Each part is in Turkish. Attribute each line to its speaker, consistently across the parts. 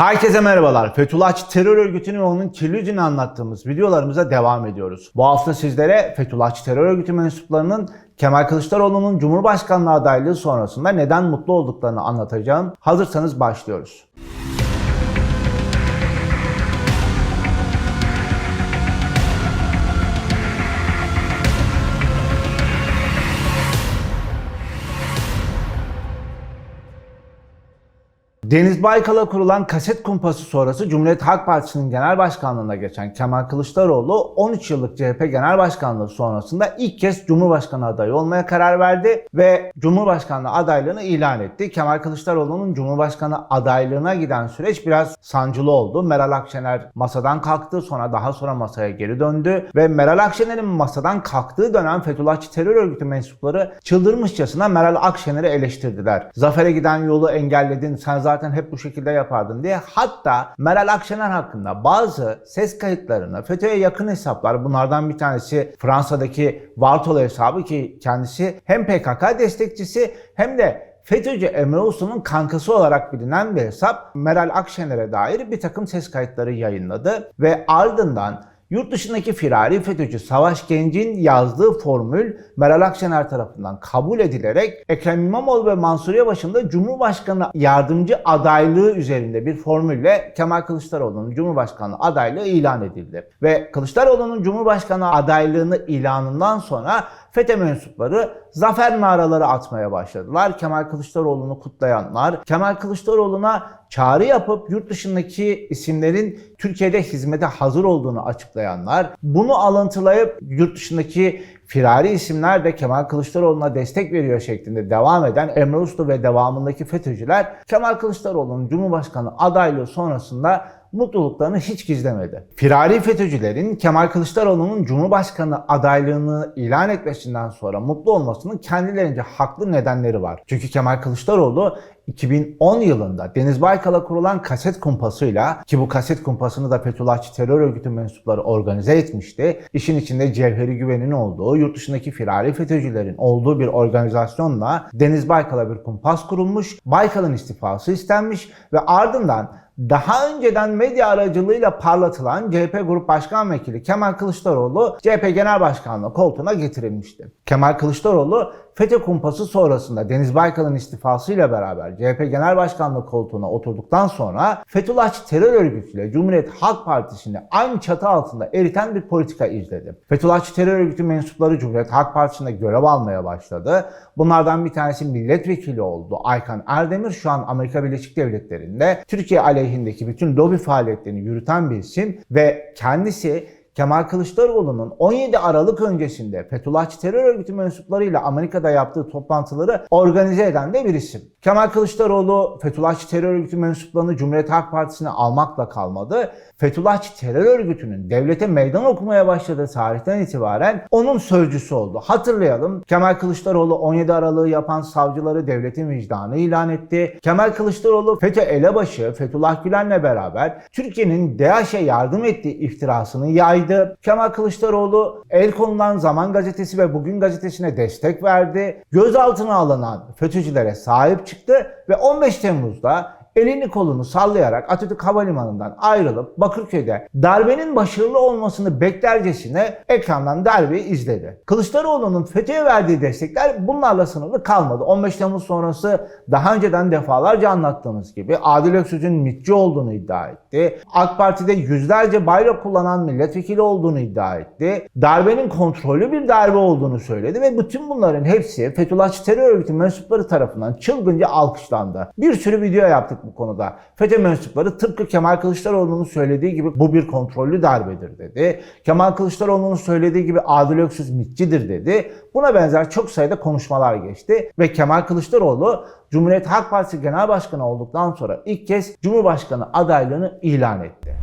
Speaker 1: Herkese merhabalar. Fethullahçı terör örgütünü ve onun kirli yüzünü anlattığımız videolarımıza devam ediyoruz. Bu hafta sizlere Fethullahçı terör örgütü mensuplarının Kemal Kılıçdaroğlu'nun Cumhurbaşkanlığı adaylığı sonrasında neden mutlu olduklarını anlatacağım. Hazırsanız başlıyoruz. Deniz Baykal'a kurulan kaset kumpası sonrası Cumhuriyet Halk Partisi'nin genel başkanlığına geçen Kemal Kılıçdaroğlu 13 yıllık CHP genel başkanlığı sonrasında ilk kez Cumhurbaşkanı adayı olmaya karar verdi ve Cumhurbaşkanlığı adaylığını ilan etti. Kemal Kılıçdaroğlu'nun Cumhurbaşkanı adaylığına giden süreç biraz sancılı oldu. Meral Akşener masadan kalktı sonra daha sonra masaya geri döndü ve Meral Akşener'in masadan kalktığı dönem Fethullahçı terör örgütü mensupları çıldırmışçasına Meral Akşener'i eleştirdiler. Zafer'e giden yolu engelledin sen zaten hep bu şekilde yapardın diye. Hatta Meral Akşener hakkında bazı ses kayıtlarını FETÖ'ye yakın hesaplar bunlardan bir tanesi Fransa'daki Vartolu hesabı ki kendisi hem PKK destekçisi hem de FETÖ'cü Emre Uslu'nun kankası olarak bilinen bir hesap Meral Akşener'e dair bir takım ses kayıtları yayınladı ve ardından Yurt dışındaki firari FETÖ'cü Savaş Genc'in yazdığı formül Meral Akşener tarafından kabul edilerek Ekrem İmamoğlu ve Mansur Yavaş'ın da Cumhurbaşkanı yardımcı adaylığı üzerinde bir formülle Kemal Kılıçdaroğlu'nun Cumhurbaşkanı adaylığı ilan edildi. Ve Kılıçdaroğlu'nun Cumhurbaşkanı adaylığını ilanından sonra FETÖ mensupları zafer naraları atmaya başladılar. Kemal Kılıçdaroğlu'nu kutlayanlar, Kemal Kılıçdaroğlu'na çağrı yapıp yurt dışındaki isimlerin Türkiye'de hizmete hazır olduğunu açıklayanlar, bunu alıntılayıp yurt dışındaki firari isimler de Kemal Kılıçdaroğlu'na destek veriyor şeklinde devam eden Emre Uslu ve devamındaki FETÖ'cüler Kemal Kılıçdaroğlu'nun Cumhurbaşkanı adaylığı sonrasında mutluluklarını hiç gizlemedi. Firari FETÖ'cülerin Kemal Kılıçdaroğlu'nun Cumhurbaşkanı adaylığını ilan etmesinden sonra mutlu olmasının kendilerince haklı nedenleri var. Çünkü Kemal Kılıçdaroğlu 2010 yılında Deniz Baykal'a kurulan kaset kumpasıyla ki bu kaset kumpasını da Fethullahçı terör örgütü mensupları organize etmişti. İşin içinde Cevheri Güven'in olduğu, yurt dışındaki firari FETÖ'cülerin olduğu bir organizasyonla Deniz Baykal'a bir kumpas kurulmuş. Baykal'ın istifası istenmiş ve ardından daha önceden medya aracılığıyla parlatılan CHP Grup Başkan Vekili Kemal Kılıçdaroğlu CHP Genel Başkanlığı koltuğuna getirilmişti. Kemal Kılıçdaroğlu FETÖ kumpası sonrasında Deniz Baykal'ın istifasıyla beraber CHP Genel Başkanlığı koltuğuna oturduktan sonra Fethullahçı terör örgütüyle Cumhuriyet Halk Partisi'ni aynı çatı altında eriten bir politika izledi. Fethullahçı terör örgütü mensupları Cumhuriyet Halk Partisi'nde görev almaya başladı. Bunlardan bir tanesi milletvekili oldu. Aykan Erdemir şu an Amerika Birleşik Devletleri'nde Türkiye aleyhindeki bütün lobi faaliyetlerini yürüten bir isim ve kendisi Kemal Kılıçdaroğlu'nun 17 Aralık öncesinde Fethullahçı terör örgütü mensuplarıyla Amerika'da yaptığı toplantıları organize eden de bir isim. Kemal Kılıçdaroğlu Fethullahçı terör örgütü mensuplarını Cumhuriyet Halk Partisi'ne almakla kalmadı. Fethullahçı terör örgütünün devlete meydan okumaya başladığı tarihten itibaren onun sözcüsü oldu. Hatırlayalım Kemal Kılıçdaroğlu 17 Aralık'ı yapan savcıları devletin vicdanı ilan etti. Kemal Kılıçdaroğlu FETÖ elebaşı Fethullah Gülen'le beraber Türkiye'nin DAEŞ'e yardım ettiği iftirasını yaydı. Kemal Kılıçdaroğlu el konulan Zaman Gazetesi ve Bugün Gazetesi'ne destek verdi. Gözaltına alınan FETÖ'cülere sahip çıktı ve 15 Temmuz'da elini kolunu sallayarak Atatürk Havalimanı'ndan ayrılıp Bakırköy'de darbenin başarılı olmasını beklercesine ekrandan darbeyi izledi. Kılıçdaroğlu'nun FETÖ'ye verdiği destekler bunlarla sınırlı kalmadı. 15 Temmuz sonrası daha önceden defalarca anlattığımız gibi Adil Öksüz'ün mitçi olduğunu iddia etti. AK Parti'de yüzlerce bayrak kullanan milletvekili olduğunu iddia etti. Darbenin kontrollü bir darbe olduğunu söyledi ve bütün bunların hepsi Fethullahçı terör örgütü mensupları tarafından çılgınca alkışlandı. Bir sürü video yaptık bu konuda. FETÖ mensupları tıpkı Kemal Kılıçdaroğlu'nun söylediği gibi bu bir kontrollü darbedir dedi. Kemal Kılıçdaroğlu'nun söylediği gibi Adil Öksüz mitçidir dedi. Buna benzer çok sayıda konuşmalar geçti ve Kemal Kılıçdaroğlu Cumhuriyet Halk Partisi Genel Başkanı olduktan sonra ilk kez Cumhurbaşkanı adaylığını ilan etti.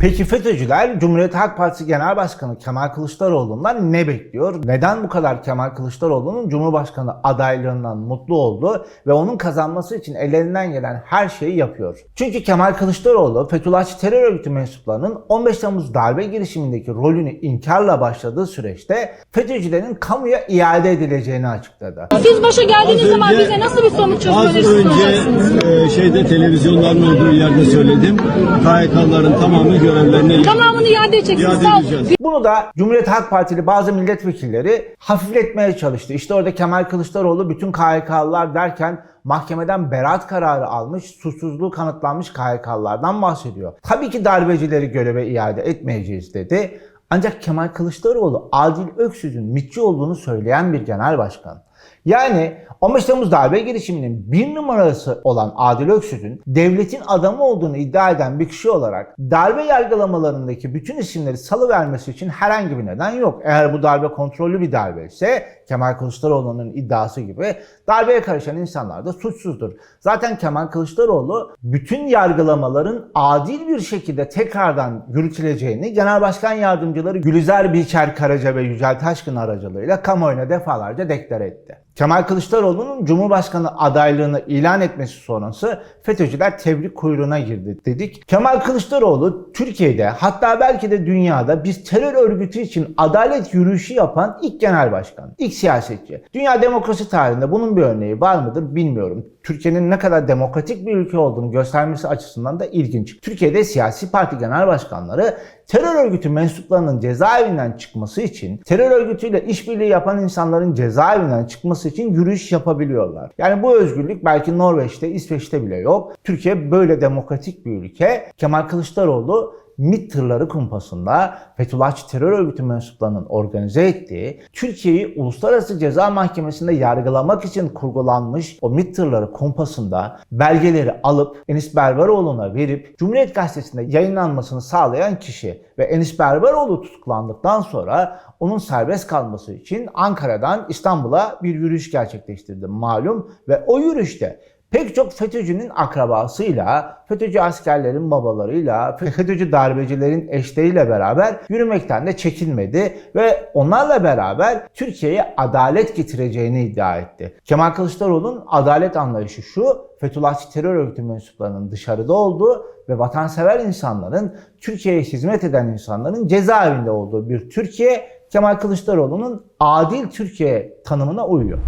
Speaker 1: Peki FETÖ'cüler Cumhuriyet Halk Partisi Genel Başkanı Kemal Kılıçdaroğlu'ndan ne bekliyor? Neden bu kadar Kemal Kılıçdaroğlu'nun Cumhurbaşkanı adaylığından mutlu oldu ve onun kazanması için ellerinden gelen her şeyi yapıyor? Çünkü Kemal Kılıçdaroğlu Fethullahçı terör örgütü mensuplarının 15 Temmuz darbe girişimindeki rolünü inkarla başladığı süreçte FETÖ'cülerin kamuya iade edileceğini açıkladı.
Speaker 2: Siz başa geldiğiniz
Speaker 3: Az
Speaker 2: zaman
Speaker 3: önce-
Speaker 2: bize nasıl bir somut çözüm
Speaker 3: Az önce e, şeyde televizyonların olduğu yerde söyledim. KHK'ların tamamı görevlerine
Speaker 2: Tamamını iade edeceksiniz.
Speaker 3: iade
Speaker 2: Sağ olun.
Speaker 3: edeceğiz.
Speaker 1: Bunu da Cumhuriyet Halk Partili bazı milletvekilleri hafifletmeye çalıştı. İşte orada Kemal Kılıçdaroğlu bütün KHK'lılar derken mahkemeden beraat kararı almış, suçsuzluğu kanıtlanmış KHK'lılardan bahsediyor. Tabii ki darbecileri göreve iade etmeyeceğiz dedi. Ancak Kemal Kılıçdaroğlu Adil Öksüz'ün mitçi olduğunu söyleyen bir genel başkan. Yani 15 Temmuz darbe girişiminin bir numarası olan Adil Öksüz'ün devletin adamı olduğunu iddia eden bir kişi olarak darbe yargılamalarındaki bütün isimleri salıvermesi için herhangi bir neden yok. Eğer bu darbe kontrollü bir darbe ise Kemal Kılıçdaroğlu'nun iddiası gibi darbeye karışan insanlar da suçsuzdur. Zaten Kemal Kılıçdaroğlu bütün yargılamaların adil bir şekilde tekrardan yürütüleceğini Genel Başkan Yardımcıları Gülizar Bilçer Karaca ve Yücel Taşkın aracılığıyla kamuoyuna defalarca deklare etti. Kemal Kılıçdaroğlu'nun Cumhurbaşkanı adaylığını ilan etmesi sonrası FETÖ'cüler tebrik kuyruğuna girdi dedik. Kemal Kılıçdaroğlu Türkiye'de hatta belki de dünyada bir terör örgütü için adalet yürüyüşü yapan ilk genel başkan, ilk siyasetçi. Dünya demokrasi tarihinde bunun bir örneği var mıdır bilmiyorum. Türkiye'nin ne kadar demokratik bir ülke olduğunu göstermesi açısından da ilginç. Türkiye'de siyasi parti genel başkanları terör örgütü mensuplarının cezaevinden çıkması için, terör örgütüyle işbirliği yapan insanların cezaevinden çıkması için yürüyüş yapabiliyorlar. Yani bu özgürlük belki Norveç'te, İsveç'te bile yok. Türkiye böyle demokratik bir ülke. Kemal Kılıçdaroğlu MİT tırları kumpasında Fethullahçı terör örgütü mensuplarının organize ettiği, Türkiye'yi Uluslararası Ceza Mahkemesi'nde yargılamak için kurgulanmış o MİT tırları kumpasında belgeleri alıp Enis Berberoğlu'na verip Cumhuriyet Gazetesi'nde yayınlanmasını sağlayan kişi ve Enis Berberoğlu tutuklandıktan sonra onun serbest kalması için Ankara'dan İstanbul'a bir yürüyüş gerçekleştirdi malum ve o yürüyüşte Pek çok FETÖ'cünün akrabasıyla, FETÖ'cü askerlerin babalarıyla, FETÖ'cü darbecilerin eşleriyle beraber yürümekten de çekinmedi ve onlarla beraber Türkiye'ye adalet getireceğini iddia etti. Kemal Kılıçdaroğlu'nun adalet anlayışı şu, Fethullahçı terör örgütü mensuplarının dışarıda olduğu ve vatansever insanların, Türkiye'ye hizmet eden insanların cezaevinde olduğu bir Türkiye, Kemal Kılıçdaroğlu'nun adil Türkiye tanımına uyuyor.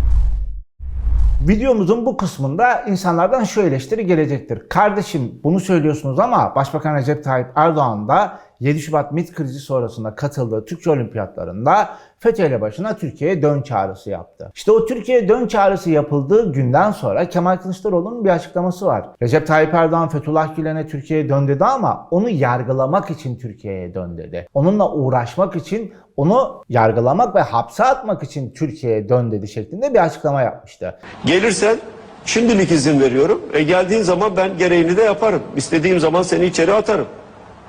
Speaker 1: Videomuzun bu kısmında insanlardan şu eleştiri gelecektir. Kardeşim bunu söylüyorsunuz ama Başbakan Recep Tayyip Erdoğan da 7 Şubat MİT krizi sonrasında katıldığı Türkçe olimpiyatlarında FETÖ'yle başına Türkiye'ye dön çağrısı yaptı. İşte o Türkiye'ye dön çağrısı yapıldığı günden sonra Kemal Kılıçdaroğlu'nun bir açıklaması var. Recep Tayyip Erdoğan Fethullah Gülen'e Türkiye'ye dön dedi ama onu yargılamak için Türkiye'ye dön dedi. Onunla uğraşmak için onu yargılamak ve hapse atmak için Türkiye'ye dön dedi şeklinde bir açıklama yapmıştı.
Speaker 4: Gelirsen şimdilik izin veriyorum. E geldiğin zaman ben gereğini de yaparım. İstediğim zaman seni içeri atarım.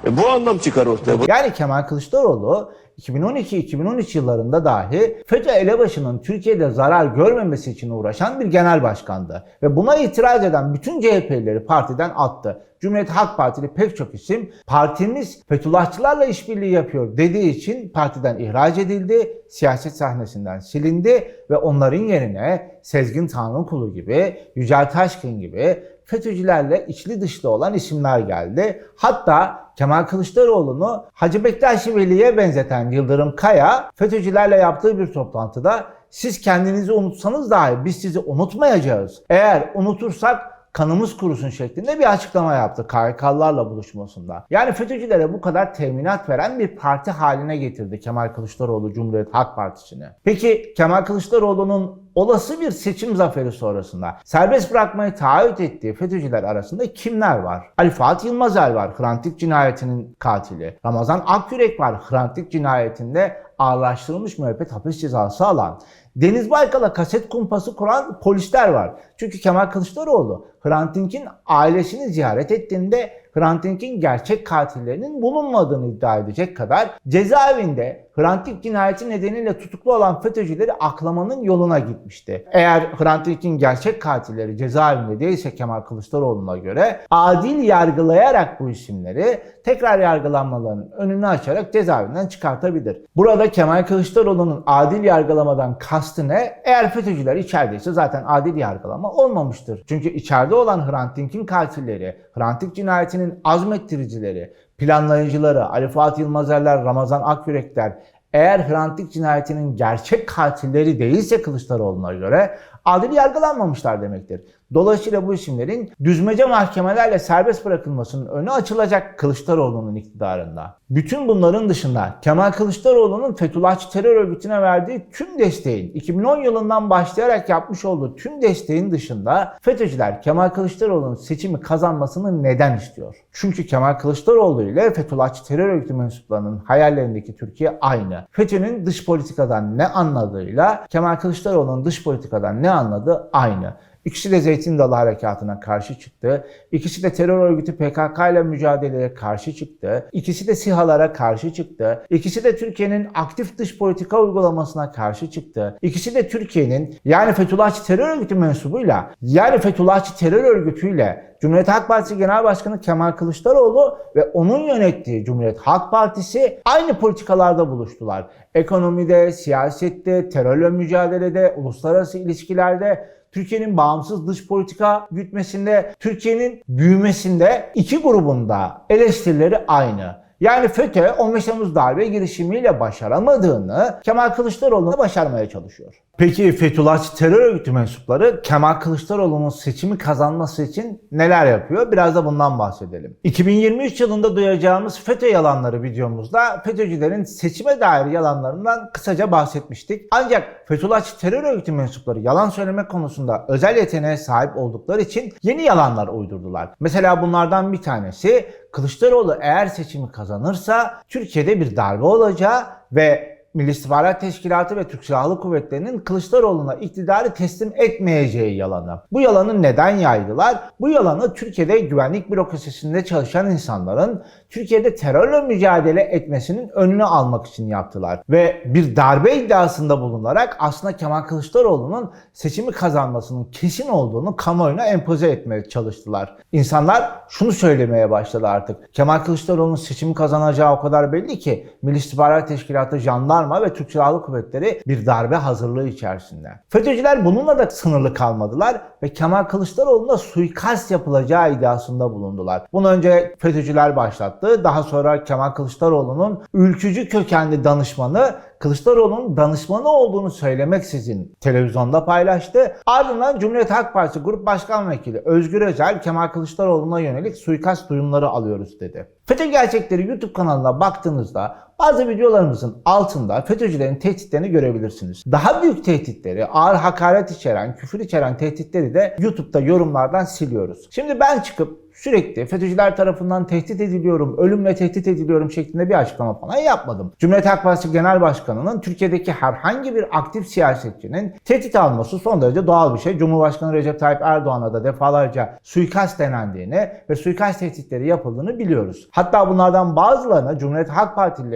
Speaker 4: E bu anlam çıkar ortaya.
Speaker 1: Yani Kemal Kılıçdaroğlu 2012-2013 yıllarında dahi FETÖ elebaşının Türkiye'de zarar görmemesi için uğraşan bir genel başkandı. Ve buna itiraz eden bütün CHP'lileri partiden attı. Cumhuriyet Halk Partili pek çok isim partimiz Fethullahçılarla işbirliği yapıyor dediği için partiden ihraç edildi, siyaset sahnesinden silindi ve onların yerine Sezgin Tanrıkulu gibi, Yücel Taşkın gibi FETÖ'cülerle içli dışlı olan isimler geldi. Hatta Kemal Kılıçdaroğlu'nu Hacı Bektaş Veli'ye benzeten Yıldırım Kaya FETÖ'cülerle yaptığı bir toplantıda siz kendinizi unutsanız dahi biz sizi unutmayacağız. Eğer unutursak kanımız kurusun şeklinde bir açıklama yaptı KHK'larla buluşmasında. Yani FETÖ'cülere bu kadar teminat veren bir parti haline getirdi Kemal Kılıçdaroğlu Cumhuriyet Halk Partisi'ni. Peki Kemal Kılıçdaroğlu'nun olası bir seçim zaferi sonrasında serbest bırakmayı taahhüt ettiği FETÖ'cüler arasında kimler var? Ali Fuat Yılmazer var, Hrant cinayetinin katili. Ramazan Akyürek var, Hrant cinayetinde ağırlaştırılmış müebbet hapis cezası alan. Deniz Baykal'a kaset kumpası kuran polisler var. Çünkü Kemal Kılıçdaroğlu Hrant Dink'in ailesini ziyaret ettiğinde Hrant Dink'in gerçek katillerinin bulunmadığını iddia edecek kadar cezaevinde Hrant cinayeti nedeniyle tutuklu olan FETÖ'cüleri aklamanın yoluna gitmişti. Eğer Hrant Dink'in gerçek katilleri cezaevinde değilse Kemal Kılıçdaroğlu'na göre adil yargılayarak bu isimleri tekrar yargılanmalarının önünü açarak cezaevinden çıkartabilir. Burada Kemal Kılıçdaroğlu'nun adil yargılamadan kastı ne? Eğer FETÖ'cüler içerideyse zaten adil yargılama olmamıştır. Çünkü içeride olan Hrant Dink'in katilleri, Hrant Dink cinayetinin azmettiricileri, planlayıcıları, Ali Fuat Yılmazerler, Ramazan Akyürekler eğer Hrant cinayetinin gerçek katilleri değilse Kılıçdaroğlu'na göre adil yargılanmamışlar demektir. Dolayısıyla bu isimlerin düzmece mahkemelerle serbest bırakılmasının önü açılacak Kılıçdaroğlu'nun iktidarında. Bütün bunların dışında Kemal Kılıçdaroğlu'nun Fethullahçı terör örgütüne verdiği tüm desteğin 2010 yılından başlayarak yapmış olduğu tüm desteğin dışında FETÖ'cüler Kemal Kılıçdaroğlu'nun seçimi kazanmasını neden istiyor? Çünkü Kemal Kılıçdaroğlu ile Fethullahçı terör örgütü mensuplarının hayallerindeki Türkiye aynı. FETÖ'nün dış politikadan ne anladığıyla Kemal Kılıçdaroğlu'nun dış politikadan ne anladığı aynı. İkisi de Zeytin Dalı Harekatı'na karşı çıktı. İkisi de terör örgütü PKK ile mücadeleye karşı çıktı. İkisi de SİHA'lara karşı çıktı. İkisi de Türkiye'nin aktif dış politika uygulamasına karşı çıktı. İkisi de Türkiye'nin yani Fethullahçı terör örgütü mensubuyla yani Fethullahçı terör örgütüyle Cumhuriyet Halk Partisi Genel Başkanı Kemal Kılıçdaroğlu ve onun yönettiği Cumhuriyet Halk Partisi aynı politikalarda buluştular. Ekonomide, siyasette, terörle mücadelede, uluslararası ilişkilerde Türkiye'nin bağımsız dış politika gütmesinde, Türkiye'nin büyümesinde iki grubunda eleştirileri aynı. Yani FETÖ 15 Temmuz darbe girişimiyle başaramadığını Kemal Kılıçdaroğlu başarmaya çalışıyor. Peki Fethullahçı terör örgütü mensupları Kemal Kılıçdaroğlu'nun seçimi kazanması için neler yapıyor? Biraz da bundan bahsedelim. 2023 yılında duyacağımız FETÖ yalanları videomuzda FETÖ'cülerin seçime dair yalanlarından kısaca bahsetmiştik. Ancak Fethullahçı terör örgütü mensupları yalan söyleme konusunda özel yeteneğe sahip oldukları için yeni yalanlar uydurdular. Mesela bunlardan bir tanesi Kılıçdaroğlu eğer seçimi kazanırsa Türkiye'de bir darbe olacağı ve Milli İstihbarat Teşkilatı ve Türk Silahlı Kuvvetleri'nin Kılıçdaroğlu'na iktidarı teslim etmeyeceği yalanı. Bu yalanı neden yaydılar? Bu yalanı Türkiye'de güvenlik bürokrasisinde çalışan insanların Türkiye'de terörle mücadele etmesinin önünü almak için yaptılar. Ve bir darbe iddiasında bulunarak aslında Kemal Kılıçdaroğlu'nun seçimi kazanmasının kesin olduğunu kamuoyuna empoze etmeye çalıştılar. İnsanlar şunu söylemeye başladı artık. Kemal Kılıçdaroğlu'nun seçimi kazanacağı o kadar belli ki Milli İstihbarat Teşkilatı, jandarma ve Türk Silahlı Kuvvetleri bir darbe hazırlığı içerisinde. FETÖ'cüler bununla da sınırlı kalmadılar ve Kemal Kılıçdaroğlu'na suikast yapılacağı iddiasında bulundular. Bunu önce FETÖ'cüler başlattı. Daha sonra Kemal Kılıçdaroğlu'nun ülkücü kökenli danışmanı Kılıçdaroğlu'nun danışmanı olduğunu söylemeksizin televizyonda paylaştı. Ardından Cumhuriyet Halk Partisi Grup Başkan Vekili Özgür Özel Kemal Kılıçdaroğlu'na yönelik suikast duyumları alıyoruz dedi. FETÖ Gerçekleri YouTube kanalına baktığınızda bazı videolarımızın altında FETÖ'cülerin tehditlerini görebilirsiniz. Daha büyük tehditleri, ağır hakaret içeren, küfür içeren tehditleri de YouTube'da yorumlardan siliyoruz. Şimdi ben çıkıp sürekli FETÖ'cüler tarafından tehdit ediliyorum, ölümle tehdit ediliyorum şeklinde bir açıklama falan yapmadım. Cumhuriyet Halk Partisi Genel Başkanı'nın Türkiye'deki herhangi bir aktif siyasetçinin tehdit alması son derece doğal bir şey. Cumhurbaşkanı Recep Tayyip Erdoğan'a da defalarca suikast denendiğini ve suikast tehditleri yapıldığını biliyoruz. Hatta bunlardan bazılarına Cumhuriyet Halk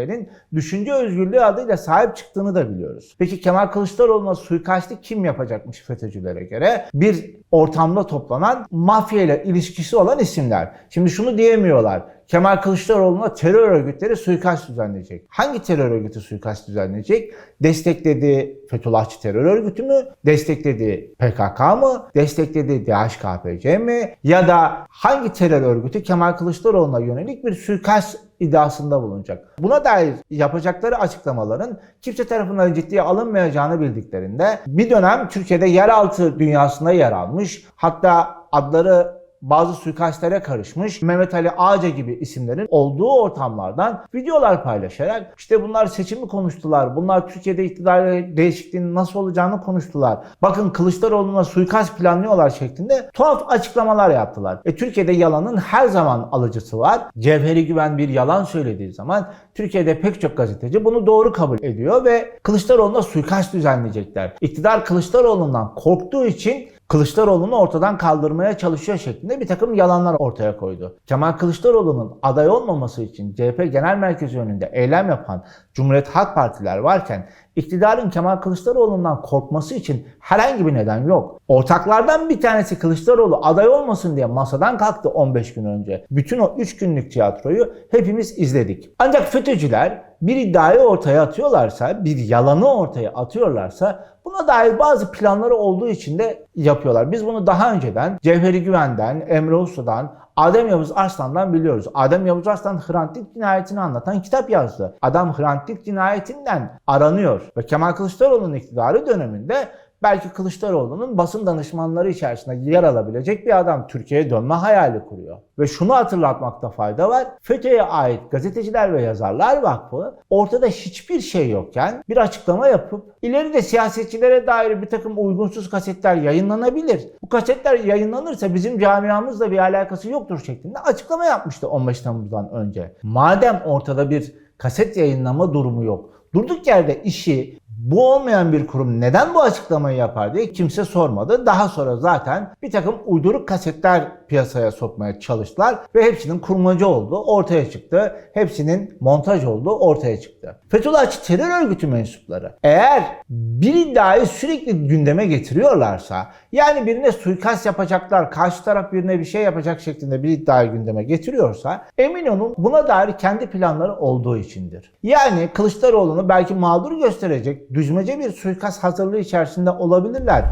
Speaker 1: Partililerin düşünce özgürlüğü adıyla sahip çıktığını da biliyoruz. Peki Kemal Kılıçdaroğlu'na suikasti kim yapacakmış FETÖ'cülere göre? Bir ortamda toplanan mafya ile ilişkisi olan isimler. Şimdi şunu diyemiyorlar. Kemal Kılıçdaroğlu'na terör örgütleri suikast düzenleyecek. Hangi terör örgütü suikast düzenleyecek? Desteklediği Fethullahçı terör örgütü mü? Desteklediği PKK mı? Desteklediği DHKPC mi? Ya da hangi terör örgütü Kemal Kılıçdaroğlu'na yönelik bir suikast iddiasında bulunacak. Buna dair yapacakları açıklamaların kimse tarafından ciddiye alınmayacağını bildiklerinde bir dönem Türkiye'de yeraltı dünyasında yer almış hatta adları bazı suikastlere karışmış Mehmet Ali Ağca gibi isimlerin olduğu ortamlardan videolar paylaşarak işte bunlar seçimi konuştular. Bunlar Türkiye'de iktidar değişikliğinin nasıl olacağını konuştular. Bakın Kılıçdaroğlu'na suikast planlıyorlar şeklinde tuhaf açıklamalar yaptılar. E Türkiye'de yalanın her zaman alıcısı var. Cevheri Güven bir yalan söylediği zaman Türkiye'de pek çok gazeteci bunu doğru kabul ediyor ve Kılıçdaroğlu'na suikast düzenleyecekler. İktidar Kılıçdaroğlu'ndan korktuğu için Kılıçdaroğlu'nu ortadan kaldırmaya çalışıyor şeklinde bir takım yalanlar ortaya koydu. Kemal Kılıçdaroğlu'nun aday olmaması için CHP Genel Merkezi önünde eylem yapan Cumhuriyet Halk Partiler varken iktidarın Kemal Kılıçdaroğlu'ndan korkması için herhangi bir neden yok. Ortaklardan bir tanesi Kılıçdaroğlu aday olmasın diye masadan kalktı 15 gün önce. Bütün o 3 günlük tiyatroyu hepimiz izledik. Ancak FETÖ'cüler bir iddiayı ortaya atıyorlarsa, bir yalanı ortaya atıyorlarsa buna dair bazı planları olduğu için de yapıyorlar. Biz bunu daha önceden Cevheri Güven'den, Emre Usta'dan, Adem Yavuz Arslan'dan biliyoruz. Adem Yavuz Arslan Hrant Dink cinayetini anlatan kitap yazdı. Adam Hrant Dink cinayetinden aranıyor. Ve Kemal Kılıçdaroğlu'nun iktidarı döneminde belki Kılıçdaroğlu'nun basın danışmanları içerisinde yer alabilecek bir adam Türkiye'ye dönme hayali kuruyor. Ve şunu hatırlatmakta fayda var. FETÖ'ye ait gazeteciler ve yazarlar vakfı ortada hiçbir şey yokken bir açıklama yapıp ileride siyasetçilere dair bir takım uygunsuz kasetler yayınlanabilir. Bu kasetler yayınlanırsa bizim camiamızla bir alakası yoktur şeklinde açıklama yapmıştı 15 Temmuz'dan önce. Madem ortada bir kaset yayınlama durumu yok. Durduk yerde işi bu olmayan bir kurum neden bu açıklamayı yapar diye kimse sormadı. Daha sonra zaten bir takım uyduruk kasetler piyasaya sokmaya çalıştılar ve hepsinin kurmacı olduğu ortaya çıktı. Hepsinin montaj olduğu ortaya çıktı. Fethullahçı terör örgütü mensupları eğer bir iddiayı sürekli gündeme getiriyorlarsa yani birine suikast yapacaklar, karşı taraf birine bir şey yapacak şeklinde bir iddiayı gündeme getiriyorsa emin olun buna dair kendi planları olduğu içindir. Yani Kılıçdaroğlu'nu belki mağdur gösterecek düzmece bir suikast hazırlığı içerisinde olabilirler.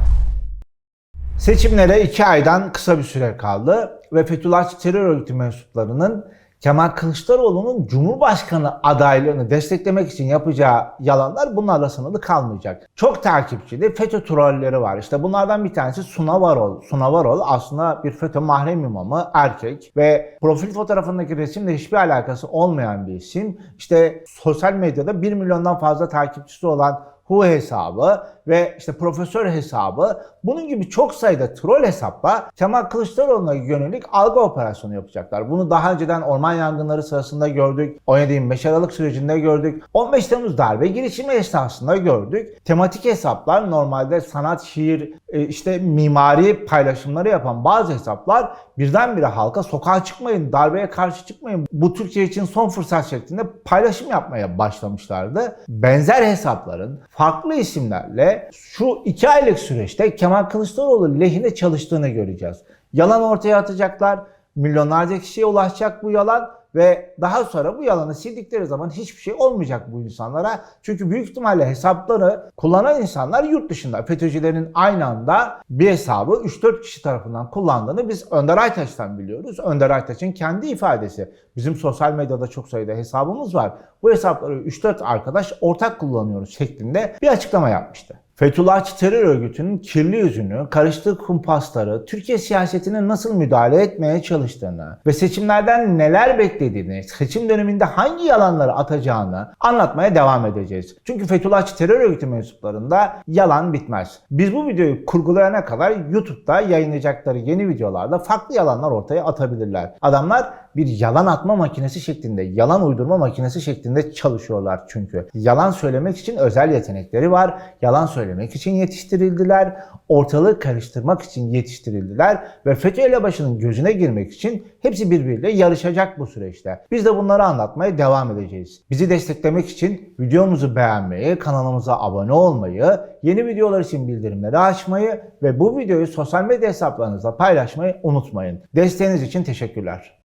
Speaker 1: Seçimlere iki aydan kısa bir süre kaldı ve Fethullahçı terör örgütü mensuplarının Kemal Kılıçdaroğlu'nun Cumhurbaşkanı adaylığını desteklemek için yapacağı yalanlar bunlarla sınırlı kalmayacak. Çok takipçili FETÖ trolleri var. İşte bunlardan bir tanesi Suna Varol. Suna Varol aslında bir FETÖ mahrem imamı, erkek ve profil fotoğrafındaki resimle hiçbir alakası olmayan bir isim. İşte sosyal medyada 1 milyondan fazla takipçisi olan Hu hesabı ve işte profesör hesabı bunun gibi çok sayıda troll hesapla Kemal Kılıçdaroğlu'na yönelik algı operasyonu yapacaklar. Bunu daha önceden orman yangınları sırasında gördük. 17-25 Aralık sürecinde gördük. 15 Temmuz darbe girişimi esnasında gördük. Tematik hesaplar normalde sanat, şiir, e, işte mimari paylaşımları yapan bazı hesaplar birdenbire halka sokağa çıkmayın, darbeye karşı çıkmayın, bu Türkiye için son fırsat şeklinde paylaşım yapmaya başlamışlardı. Benzer hesapların farklı isimlerle şu iki aylık süreçte Kemal Kılıçdaroğlu lehine çalıştığını göreceğiz. Yalan ortaya atacaklar, milyonlarca kişiye ulaşacak bu yalan ve daha sonra bu yalanı sildikleri zaman hiçbir şey olmayacak bu insanlara. Çünkü büyük ihtimalle hesapları kullanan insanlar yurt dışında. FETÖ'cülerin aynı anda bir hesabı 3-4 kişi tarafından kullandığını biz Önder Aytaç'tan biliyoruz. Önder Aytaç'ın kendi ifadesi. Bizim sosyal medyada çok sayıda hesabımız var. Bu hesapları 3-4 arkadaş ortak kullanıyoruz şeklinde bir açıklama yapmıştı. Fethullahçı terör örgütünün kirli yüzünü, karıştığı kumpasları, Türkiye siyasetine nasıl müdahale etmeye çalıştığını ve seçimlerden neler beklediğini, seçim döneminde hangi yalanları atacağını anlatmaya devam edeceğiz. Çünkü Fethullahçı terör örgütü mensuplarında yalan bitmez. Biz bu videoyu kurgulayana kadar YouTube'da yayınlayacakları yeni videolarda farklı yalanlar ortaya atabilirler. Adamlar bir yalan atma makinesi şeklinde, yalan uydurma makinesi şeklinde çalışıyorlar çünkü. Yalan söylemek için özel yetenekleri var. Yalan söylemek için yetiştirildiler. Ortalığı karıştırmak için yetiştirildiler. Ve FETÖ elebaşının gözüne girmek için hepsi birbiriyle yarışacak bu süreçte. Biz de bunları anlatmaya devam edeceğiz. Bizi desteklemek için videomuzu beğenmeyi, kanalımıza abone olmayı, yeni videolar için bildirimleri açmayı ve bu videoyu sosyal medya hesaplarınızda paylaşmayı unutmayın. Desteğiniz için teşekkürler.